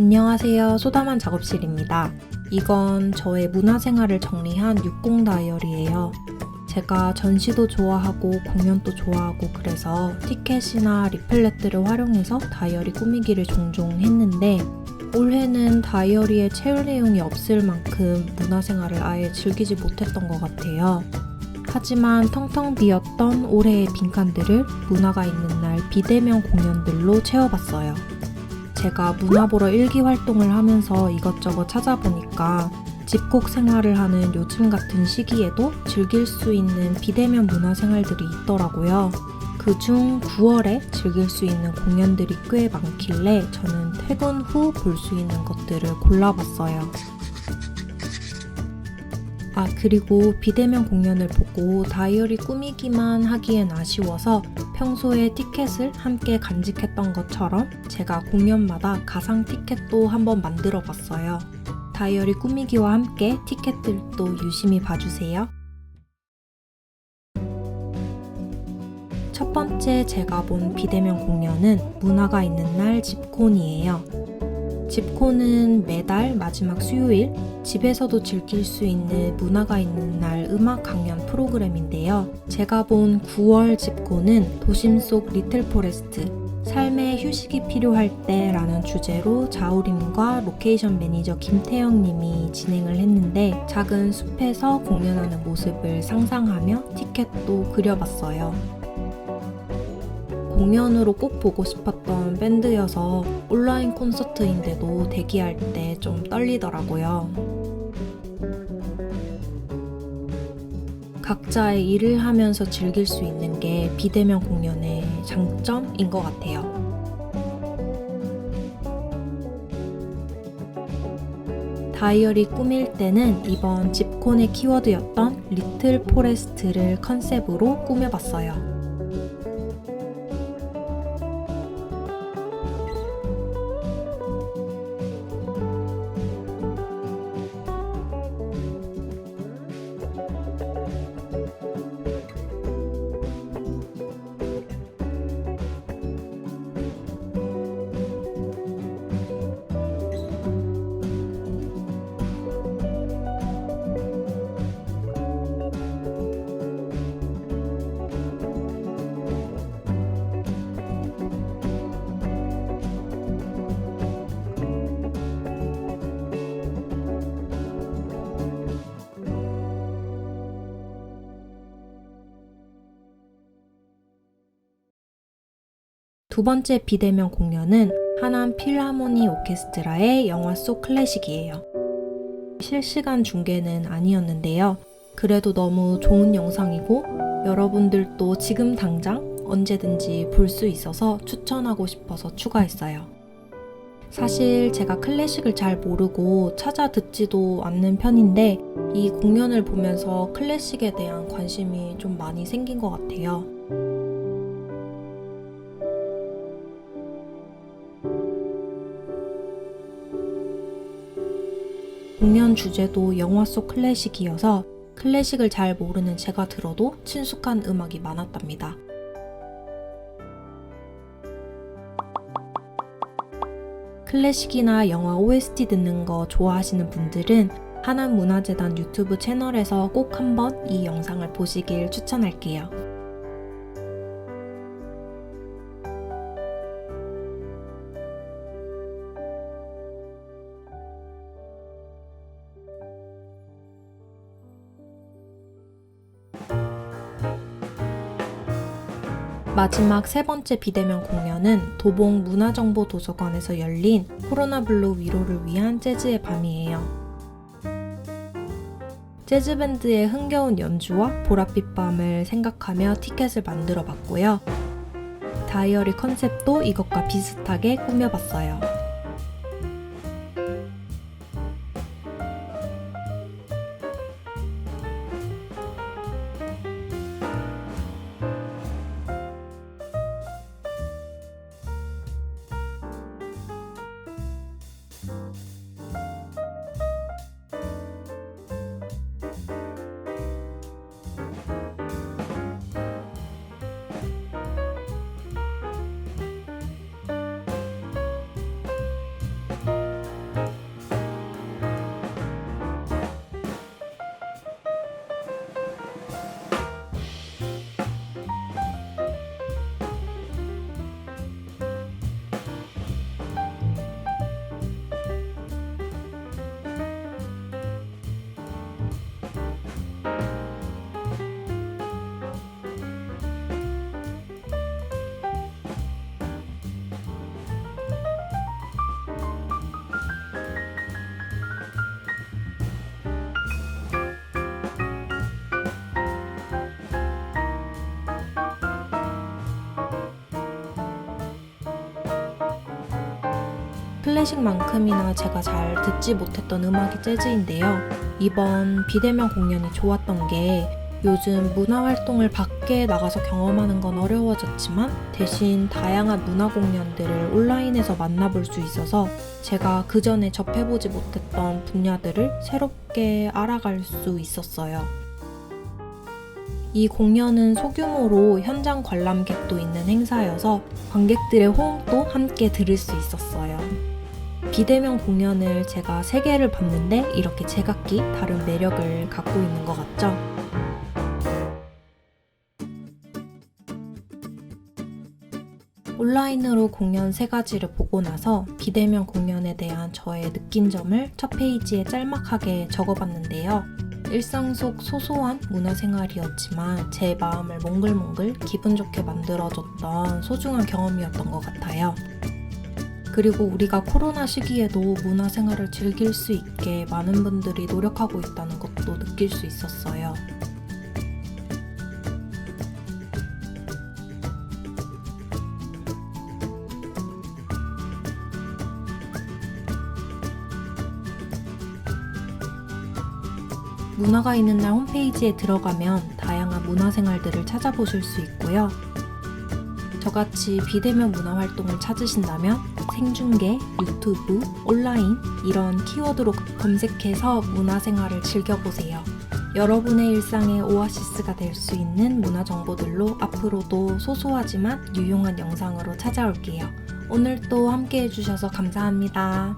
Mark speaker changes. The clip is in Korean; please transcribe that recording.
Speaker 1: 안녕하세요. 소다만 작업실입니다. 이건 저의 문화생활을 정리한 60 다이어리예요. 제가 전시도 좋아하고 공연도 좋아하고 그래서 티켓이나 리플렛들을 활용해서 다이어리 꾸미기를 종종 했는데 올해는 다이어리에 채울 내용이 없을 만큼 문화생활을 아예 즐기지 못했던 것 같아요. 하지만 텅텅 비었던 올해의 빈칸들을 문화가 있는 날 비대면 공연들로 채워봤어요. 제가 문화 보러 일기 활동을 하면서 이것저것 찾아보니까 집콕 생활을 하는 요즘 같은 시기에도 즐길 수 있는 비대면 문화 생활들이 있더라고요. 그중 9월에 즐길 수 있는 공연들이 꽤 많길래 저는 퇴근 후 볼 수 있는 것들을 골라봤어요. 아, 그리고 비대면 공연을 보고 다이어리 꾸미기만 하기엔 아쉬워서 평소에 티켓을 함께 간직했던 것처럼 제가 공연마다 가상 티켓도 한번 만들어 봤어요. 다이어리 꾸미기와 함께 티켓들도 유심히 봐주세요. 첫 번째 제가 본 비대면 공연은 문화가 있는 날 집콘이에요. 집콘은 매달 마지막 수요일 집에서도 즐길 수 있는 문화가 있는 날 음악 강연 프로그램인데요. 제가 본 9월 집콘은 도심 속 리틀 포레스트, 삶의 휴식이 필요할 때라는 주제로 자우림과 로케이션 매니저 김태영 님이 진행을 했는데 작은 숲에서 공연하는 모습을 상상하며 티켓도 그려봤어요. 공연으로 꼭 보고 싶었던 밴드여서 온라인 콘서트인데도 대기할 때 좀 떨리더라고요. 각자의 일을 하면서 즐길 수 있는 게 비대면 공연의 장점인 것 같아요. 다이어리 꾸밀 때는 이번 집콘의 키워드였던 리틀 포레스트를 컨셉으로 꾸며봤어요. 두 번째 비대면 공연은 하남 필하모니 오케스트라의 영화 속 클래식이에요. 실시간 중계는 아니었는데요. 그래도 너무 좋은 영상이고 여러분들도 지금 당장 언제든지 볼 수 있어서 추천하고 싶어서 추가했어요. 사실 제가 클래식을 잘 모르고 찾아 듣지도 않는 편인데 이 공연을 보면서 클래식에 대한 관심이 좀 많이 생긴 것 같아요. 공연 주제도 영화 속 클래식이어서 클래식을 잘 모르는 제가 들어도 친숙한 음악이 많았답니다. 클래식이나 영화 OST 듣는 거 좋아하시는 분들은 하남문화재단 유튜브 채널에서 꼭 한번 이 영상을 보시길 추천할게요. 마지막 세 번째 비대면 공연은 도봉 문화정보도서관에서 열린 코로나 블루 위로를 위한 재즈의 밤이에요. 재즈밴드의 흥겨운 연주와 보랏빛 밤을 생각하며 티켓을 만들어 봤고요. 다이어리 컨셉도 이것과 비슷하게 꾸며봤어요. 클래식만큼이나 제가 잘 듣지 못했던 음악이 재즈인데요. 이번 비대면 공연이 좋았던 게 요즘 문화 활동을 밖에 나가서 경험하는 건 어려워졌지만 대신 다양한 문화 공연들을 온라인에서 만나볼 수 있어서 제가 그 전에 접해보지 못했던 분야들을 새롭게 알아갈 수 있었어요. 이 공연은 소규모로 현장 관람객도 있는 행사여서 관객들의 호응도 함께 들을 수 있었어요. 비대면 공연을 제가 세 개를 봤는데 이렇게 제각기 다른 매력을 갖고 있는 것 같죠? 온라인으로 공연 세 가지를 보고 나서 비대면 공연에 대한 저의 느낀 점을 첫 페이지에 짤막하게 적어봤는데요. 일상 속 소소한 문화생활이었지만 제 마음을 몽글몽글 기분 좋게 만들어줬던 소중한 경험이었던 것 같아요. 그리고 우리가 코로나 시기에도 문화생활을 즐길 수 있게 많은 분들이 노력하고 있다는 것도 느낄 수 있었어요. 문화가 있는 날 홈페이지에 들어가면 다양한 문화생활들을 찾아보실 수 있고요. 저같이 비대면 문화 활동을 찾으신다면 생중계, 유튜브, 온라인 이런 키워드로 검색해서 문화생활을 즐겨보세요. 여러분의 일상의 오아시스가 될 수 있는 문화 정보들로 앞으로도 소소하지만 유용한 영상으로 찾아올게요. 오늘 또 함께 해주셔서 감사합니다.